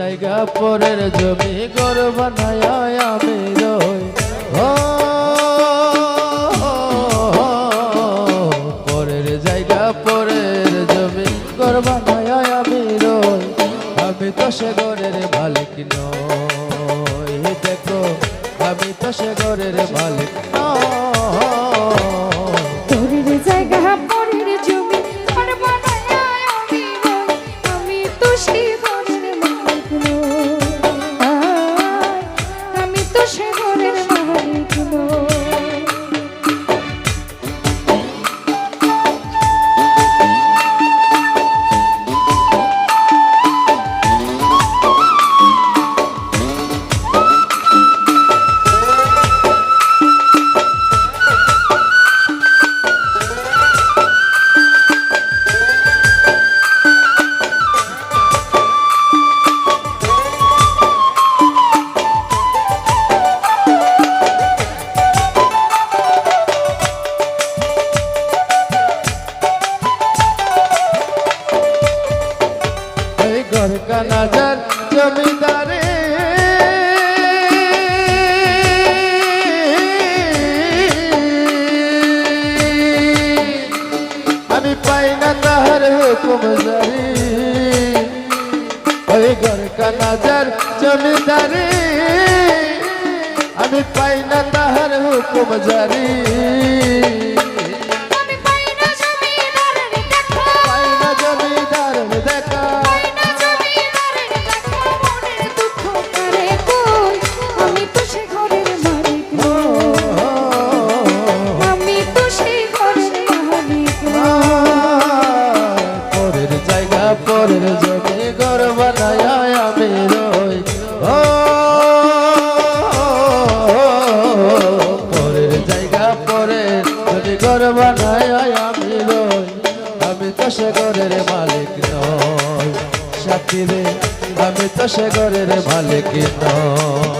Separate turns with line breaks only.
জায়গা পরের জমি ঘর বানায় রই পরের জায়গা পরের জমি ঘর বানায় আমি রই আমি তো সে ঘরের মালিক নই, দেখো, আমি তো সে ঘরের মালিক নই।
সে
ঘর কানাজার জমিদারে আমি পাই না তাহার হুকুম জারি ওই ঘর কানাজার জমিদারে আমি পাই না তাহার হুকুম জারি জমি ঘর বানাই আমি রই আমি তো সে ঘরের মালিক নয় সাথী রে, আমি তো সে ঘরের মালিক নই।